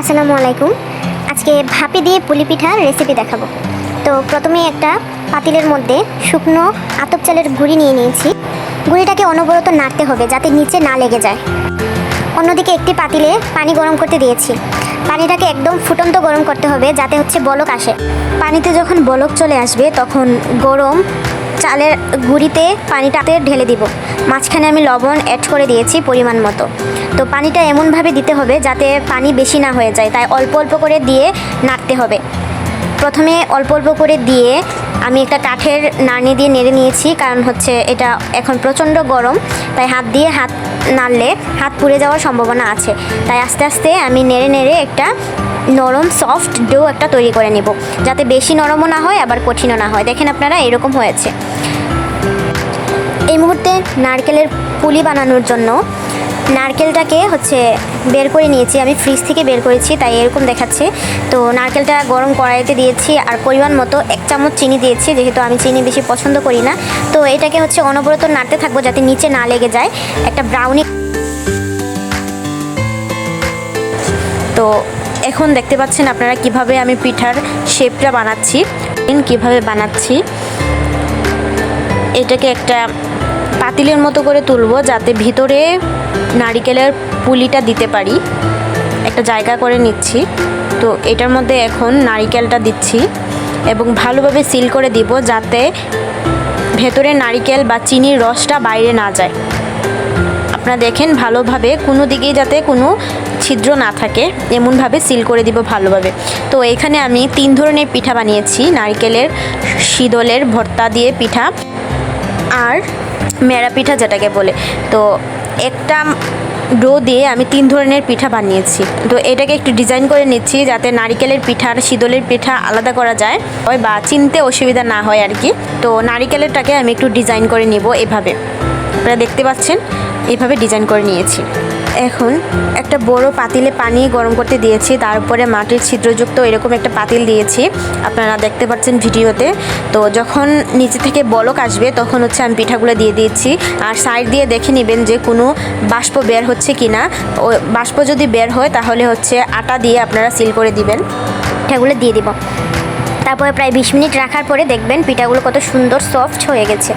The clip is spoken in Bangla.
আসসালামু আলাইকুম। আজকে ভাপে দিয়ে পুলি পিঠার রেসিপি দেখাবো। তো প্রথমে একটা পাতিলের মধ্যে শুকনো আতপ চালের গুঁড়ি নিয়ে নিয়েছি। গুঁড়িটাকে অনবরত নাড়তে হবে যাতে নিচে না লেগে যায়। অন্যদিকে একটি পাতিলে পানি গরম করতে দিয়েছি। পানিটাকে একদম ফুটন্ত গরম করতে হবে যাতে হচ্ছে বলক আসে। পানিতে যখন বলক চলে আসবে তখন গরম চালের গুঁড়িতে পানিটাতে ঢেলে দিব। মাঝখানে আমি লবণ অ্যাড করে দিয়েছি পরিমাণ মতো। তো পানিটা এমনভাবে দিতে হবে যাতে পানি বেশি না হয়ে যায়। তাই অল্প অল্প করে দিয়ে নাড়তে হবে। প্রথমে অল্প অল্প করে দিয়ে আমি একটা কাঠের নাড়নি দিয়ে নেড়ে নিয়েছি। কারণ হচ্ছে এটা এখন প্রচণ্ড গরম। তাই হাত দিয়ে হাত নাড়লে হাত পুড়ে যাওয়ার সম্ভাবনা আছে। তাই আস্তে আস্তে আমি নেড়ে নেড়ে একটা নরম সফট ডো একটা তৈরি করে নেব। যাতে বেশি নরমও না হয়, আবার কঠিনও না হয়। দেখেন আপনারা, এরকম হয়েছে। এই মুহূর্তে নারকেলের পুলি বানানোর জন্য নারকেলটাকে হচ্ছে বের করে নিয়েছি। আমি ফ্রিজ থেকে বের করেছি, তাই এরকম দেখাচ্ছে। তো নারকেলটা গরম কড়াইতে দিয়েছি, আর পরিমাণ মতো এক চামচ চিনি দিয়েছি, যেহেতু আমি চিনি বেশি পছন্দ করি না। তো এটাকে হচ্ছে অনবরত নাড়তে থাকব, যাতে নিচে না লেগে যায়। একটা ব্রাউনি তো এখন দেখতে পাচ্ছেন আপনারা কীভাবে আমি পিঠার শেপটা বানাচ্ছি। কীভাবে বানাচ্ছি। এটাকে একটা পাতিলের মতো করে তুলব যাতে ভিতরে নারিকেলের পুলিটা দিতে পারি। একটা জায়গা করে নিচ্ছি। তো এটার মধ্যে এখন নারিকেলটা দিচ্ছি এবং ভালোভাবে সিল করে দিব যাতে ভেতরে নারিকেল বা চিনির রসটা বাইরে না যায়। আপনারা দেখেন ভালোভাবে কোনো দিকেই যাতে কোনো ছিদ্র না থাকে, এমনভাবে সিল করে দিব ভালোভাবে। তো এখানে আমি তিন ধরনের পিঠা বানিয়েছি, নারকেলের শীতলের ভর্তা দিয়ে পিঠা আর মেরা পিঠা যেটাকে বলে। তো একটা ডো দিয়ে আমি তিন ধরনের পিঠা বানিয়েছি। তো এটাকে একটু ডিজাইন করে নিচ্ছি যাতে নারিকেলের পিঠা আর শীতলের পিঠা আলাদা করা যায় ওই বা চিনতে অসুবিধা না হয় আর কি। তো নারিকেলেরটাকে আমি একটু ডিজাইন করে নিব এভাবে। আপনারা দেখতে পাচ্ছেন? এইভাবে ডিজাইন করে নিয়েছি। এখন একটা বড় পাতিলে পানি গরম করতে দিয়েছি, তার উপরে মাটির ছিদ্রযুক্ত এরকম একটা পাতিল দিয়েছি। আপনারা দেখতে পাচ্ছেন ভিডিওতে। তো যখন নিচে থেকে বলক আসবে, তখন হচ্ছে আমি পিঠাগুলো দিয়ে দিচ্ছি। আর সাইড দিয়ে দেখে নেবেন যে কোনো বাষ্প বের হচ্ছে কি না ও বাষ্প যদি বের হয়, তাহলে হচ্ছে আটা দিয়ে আপনারা সিল করে দিবেন। পিঠাগুলো দিয়ে দিব। তারপরে প্রায় বিশ মিনিট রাখার পরে দেখবেন পিঠাগুলো কত সুন্দর সফট হয়ে গেছে।